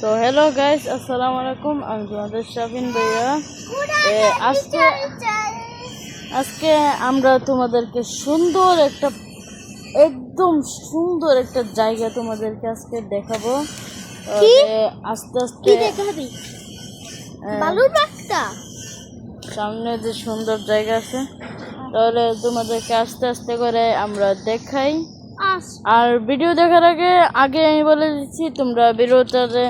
তো hello guys আসসালামু আলাইকুম। আমি তোমাদের শাফিন ভাইয়া। আজকে আজকে আমরা তোমাদেরকে সুন্দর একটা একদম সুন্দর একটা জায়গা তোমাদেরকে আজকে দেখাবো। আস্তে আস্তে দেখাবি বালুর সামনে যে সুন্দর জায়গা আছে। তাহলে তোমাদেরকে আস্তে আস্তে করে আমরা দেখাই। আর ভিডিও দেখার আগে আগে আমি বলে দিচ্ছি তোমরা ভিডিওটাতে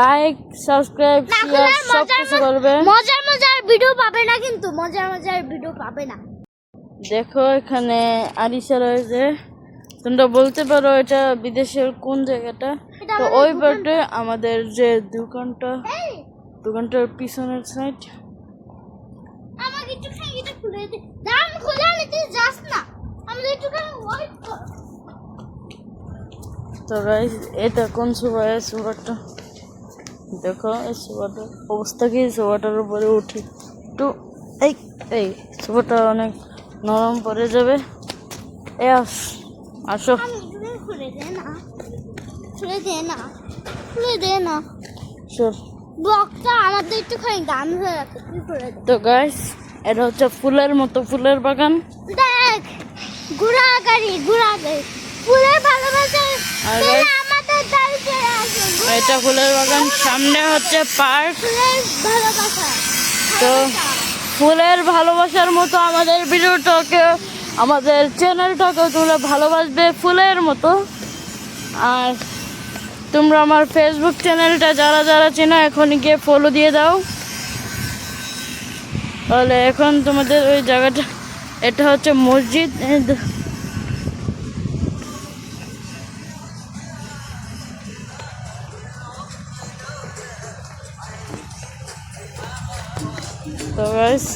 লাইক সাবস্ক্রাইব শেয়ার সব কিছু করবে। মজার মজার ভিডিও পাবে না কিন্তু মজার মজার ভিডিও পাবে না। দেখো এখানে আরিসা রয়েছে। তোমরা বলতে পারো এটা বিদেশের কোন জায়গাটা? তো ওই। পাটে আমাদের যে দোকানটা দোকানটার পিছনের সাইড আমাকে এটা খুলে দে দাম খুলে আনি তুই যাস না আমাদের একটুখানি ওয়েট কর তো গাইস এটা কোন সুপার সুপারটা দেখো, এই সুপারটার অবস্থা কি? সুপারটার উপরে উঠি একটু, এই এই সুপারটা অনেক নরম পড়ে যাবে। এ আস, আসো। খুলে দে না খুলে দে না সর ব্লকটা আমাদের একটুখানি দাম হয়ে রাখে তো গাইস এটা হচ্ছে ফুলের মতো ফুলের বাগান। দেখ, ঘোড়া গাড়ি ঘোড়া গাড়ি। ফুলের ভালোবাসা আর আমাদের চলে এটা ফুলের বাগান সামনে হচ্ছে পার্ক। ফুলের ভালোবাসা। তো ফুলের ভালোবাসার মতো আমাদের ভিডিওটাকে আমাদের চ্যানেলটাকেও তোমরা ভালোবাসবে ফুলের মতো। আর তোমরা আমার ফেসবুক চ্যানেলটা যারা যারা চেনো এখন গিয়ে ফলো দিয়ে দাও। তাহলে এখন তোমাদের ওই জায়গাটা এটা হচ্ছে মসজিদ। দেখাবো গাইস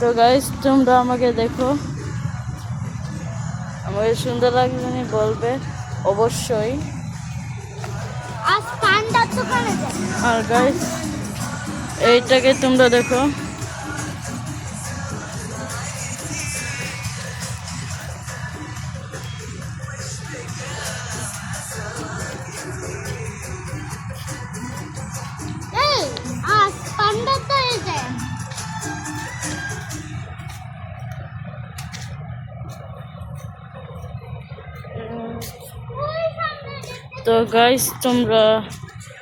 তো গাইস তোমরা আমাকে দেখো। আমাকে সুন্দর লাগছে বলবে অবশ্যই। আর গাইস এইটাকে তোমরা দেখো। তো গাইস তোমরা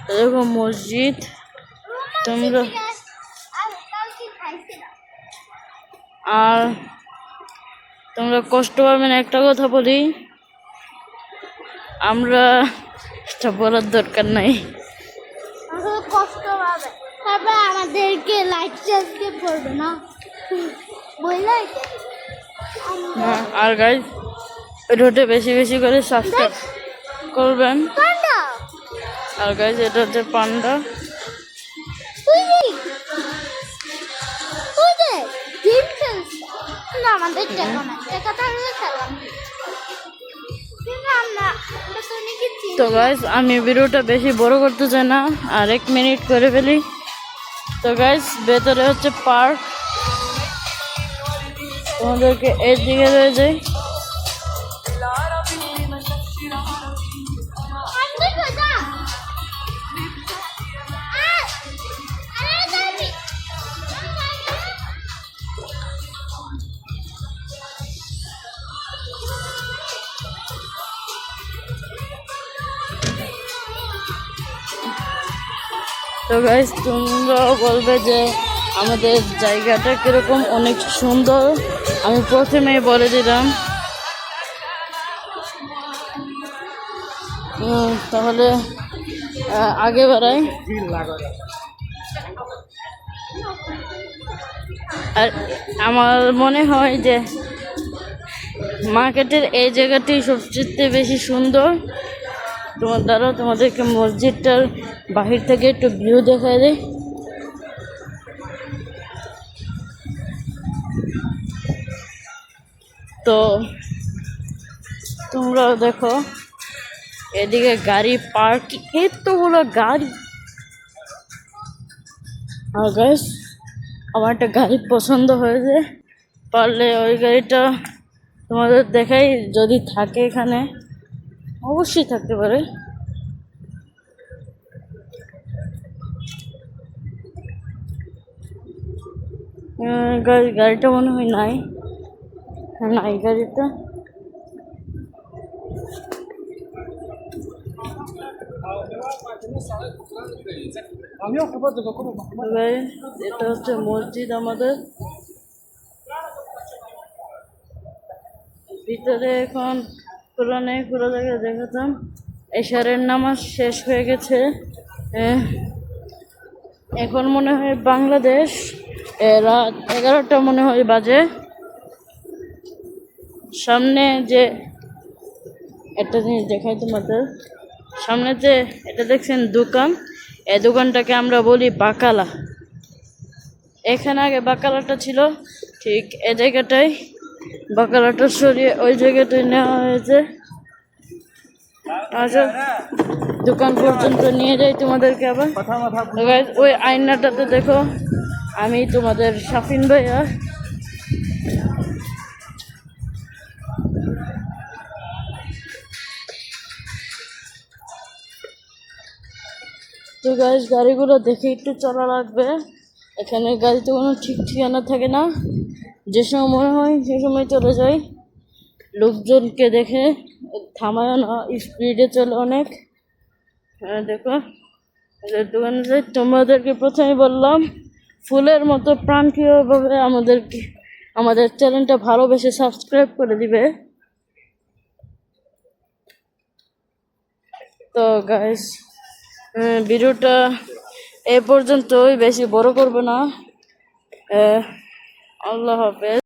দেখো মসজিদ। তোমরা আর তোমরা কষ্ট পাবে না একটা কথা বলি। আমরা এটা বলার দরকার নাই। কষ্ট পাবে। তারপরে আমাদেরকে লাইট চার্জকে পড়বে না। বললে আর গাইস রোডে বেশি বেশি করে সাবস্ক্রাইব করবেন? আর গাইস এটা হচ্ছে পান্ডা। আমাদের টাকা না টাকা থাকলে খেলাম। তো গাইস আমি ভিডিওটা বেশি বড় করতে চাই না আর এক মিনিট করে ফেলি। তো গাইস ভেতরে হচ্ছে পার্ক। তোমাদেরকে এর দিকে রয়ে যায় তো গাইস তোমরাও বলবে যে আমাদের জায়গাটা কীরকম? অনেক সুন্দর। আমি প্রথমেই বলে দিলাম। তাহলে আগে বাড়াই। আর আমার মনে হয় যে মার্কেটের এই জায়গাটি সবচেয়ে বেশি সুন্দর। তোমার দ্বারা তোমাদেরকে মসজিদটার বাহির থেকে একটু ভিউ দেখা যায় তো তোমরা দেখো, এদিকে গাড়ি পার্ক এতগুলো গাড়ি। আর গাইস আমার একটা গাড়ি পছন্দ হয়েছে। পারলে ওই গাড়িটা তোমাদের দেখাই, যদি থাকে এখানে। অবশ্যই থাকতে পারে। গাড়ি গাড়িটা মনে হয় নাই। হ্যাঁ, নাই গাড়িটা। এটা হচ্ছে মসজিদ আমাদের। ভিতরে এখন কোরআনে পুরো জায়গায় দেখাতাম। এশারের নামাজ শেষ হয়ে গেছে। এখন মনে হয় বাংলাদেশ রাত এগারোটা মনে হয় বাজে। সামনে যে, একটা জিনিস দেখাই তোমাদের। সামনে যে, এটা দেখছেন দোকান। এই দোকানটাকে আমরা বলি বাকালা। এখানে আগে বাকালাটা ছিল, ঠিক এ জায়গাটাই বাকালাটা সরিয়ে ওই জায়গাটায় নেওয়া হয়েছে। আচ্ছা দোকান পর্যন্ত নিয়ে যাই তোমাদেরকে আবার। ওই আয়নাটাতে দেখো, আমি তোমাদের শাফিন ভাইয়া। তো গাইজ গাড়িগুলো দেখে একটু চলা লাগবে। এখানে গাড়িতে কোনো ঠিক ঠিকানা থাকে না। যে সময় হয় সে সময় চলে যাই। লোকজনকে দেখে থামায় না স্পিডে চলে অনেক। হ্যাঁ দেখো দোকানে যাই। তোমাদেরকে প্রথমে বললাম, ফুলের মতো প্রাণপ্রিয়ভাবে আমাদেরকে, আমাদের চ্যানেলটা ভালোবেসে সাবস্ক্রাইব করে দিবে। তো গাইস ভিডিওটা এ পর্যন্তই, বেশি বড় করব না। আল্লাহ হাফেজ।